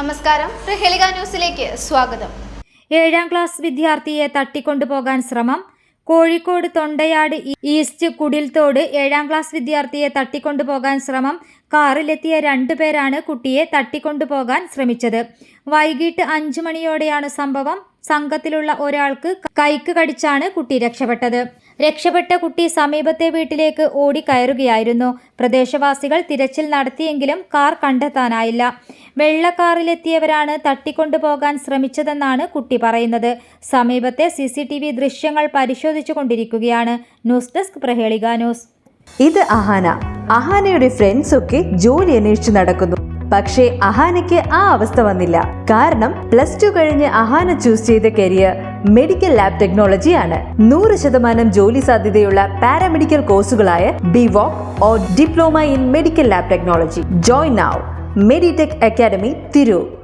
നമസ്കാരം. പ്രഹേളിക ന്യൂസിലേക്ക് സ്വാഗതം. ഏഴാം ക്ലാസ് വിദ്യാർത്ഥിയെ തട്ടിക്കൊണ്ടുപോകാൻ ശ്രമം. കോഴിക്കോട് തൊണ്ടയാട് ഈസ്റ്റ് കുടിൽത്തോട് ഏഴാം ക്ലാസ് വിദ്യാർത്ഥിയെ തട്ടിക്കൊണ്ടുപോകാൻ ശ്രമം. കാറിലെത്തിയ രണ്ടുപേരാണ് കുട്ടിയെ തട്ടിക്കൊണ്ടുപോകാൻ ശ്രമിച്ചത്. വൈകിട്ട് അഞ്ചു മണിയോടെയാണ് സംഭവം. സംഘത്തിലുള്ള ഒരാൾക്ക് കൈക്ക് കടിച്ചാണ് കുട്ടി രക്ഷപ്പെട്ടത്. രക്ഷപ്പെട്ട കുട്ടി സമീപത്തെ വീട്ടിലേക്ക് ഓടിക്കയറുകയായിരുന്നു. പ്രദേശവാസികൾ തിരച്ചിൽ നടത്തിയെങ്കിലും കാർ കണ്ടെത്താനായില്ല. വെള്ള കാറിലെത്തിയവരാണ് തട്ടിക്കൊണ്ടുപോകാൻ ശ്രമിച്ചതെന്നാണ് കുട്ടി പറയുന്നത്. സമീപത്തെ സി സി ടി വി ദൃശ്യങ്ങൾ പരിശോധിച്ചുകൊണ്ടിരിക്കുകയാണ്. News desk Prahelika news. ഇത് അഹാന. അഹാനയുടെ ഫ്രണ്ട്സ് ഒക്കെ ജോലി അന്വേഷിച്ച് നടക്കുന്നു. പക്ഷേ അഹാനയ്ക്ക് ആ അവസ്ഥ വന്നില്ല. കാരണം പ്ലസ് ടു കഴിഞ്ഞ് അഹാന ചൂസ് ചെയ്ത കരിയർ മെഡിക്കൽ ലാബ് ടെക്നോളജി ആണ്. നൂറ് ശതമാനം ജോലി സാധ്യതയുള്ള paramedical കോഴ്സുകളായ BVoc or diploma in medical lab technology join now Meditech academy Tirur